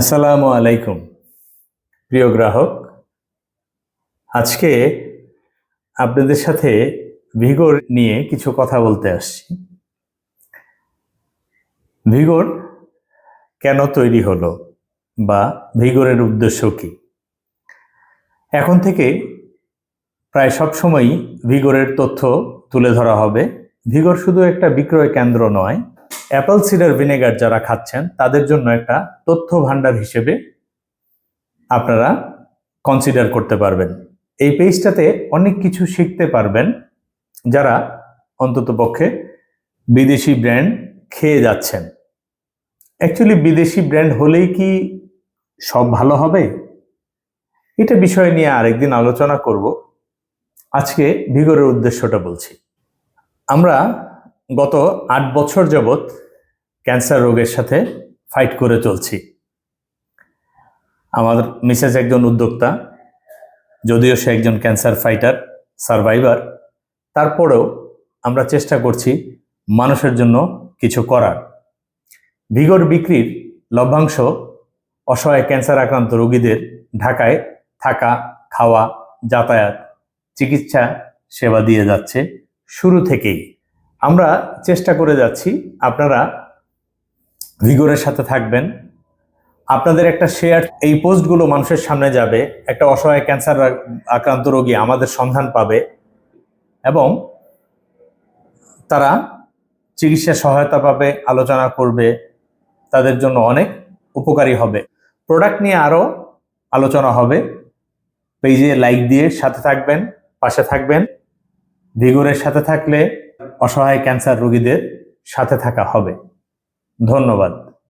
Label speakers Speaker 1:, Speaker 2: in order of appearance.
Speaker 1: আসসালামু আলাইকুম। প্রিয় গ্রাহক, আজকে আপনাদের সাথে ভিগোর নিয়ে কিছু কথা বলতে আসছি। ভিগোর কেন তৈরি হলো বা ভিগোরের উদ্দেশ্য কি? এখন থেকে প্রায় সব সময়ই ভিগোরের তথ্য তুলে ধরা হবে। ভিগোর শুধু একটা বিক্রয় কেন্দ্র নয় অ্যাপল সিডার ভিনেগার যারা খাচ্ছেন, তাদের জন্য একটা তথ্য ভাণ্ডার হিসেবে আপনারা কনসিডার করতে পারবেন। এই পেজটাতে অনেক কিছু শিখতে পারবেন যারা অন্তত পক্ষে বিদেশি ব্র্যান্ড খেয়ে যাচ্ছেন। অ্যাকচুয়ালি বিদেশি ব্র্যান্ড হলেই কি সব ভালো হবে? এটা বিষয় নিয়ে আরেকদিন আলোচনা করব। আজকে ভিগরের উদ্দেশ্যটা বলছি। আমরা গত আট বছর যাবৎ ক্যান্সার রোগের সাথে ফাইট করে চলছি। আমার মিসেস একজন উদ্যোক্তা, যদিও সে একজন ক্যান্সার ফাইটার সারভাইভার তারপরেও আমরা চেষ্টা করছি মানুষের জন্য কিছু করার। ভিগর বিক্রির লভ্যাংশ অসহায় ক্যান্সার আক্রান্ত রোগীদের ঢাকায় থাকা, খাওয়া, যাতায়াত, চিকিৎসা সেবা দিয়ে যাচ্ছে শুরু থেকেই। আমরা চেষ্টা করে যাচ্ছি, আপনারা ভিগোরের সাথে থাকবেন। আপনাদের একটা শেয়ার এই পোস্টগুলো মানুষের সামনে যাবে, একটা অসহায় ক্যান্সার আক্রান্ত রোগী আমাদের সন্ধান পাবে এবং তারা চিকিৎসা সহায়তা পাবে, আলোচনা করবে, তাদের জন্য অনেক উপকারী হবে। প্রোডাক্ট নিয়ে আরও আলোচনা হবে। পেজে লাইক দিয়ে সাথে থাকবেন, পাশে থাকবেন। ভিগোরের সাথে থাকলে অসহায় ক্যান্সার রোগীদের সাথে থাকা হবে। ধন্যবাদ।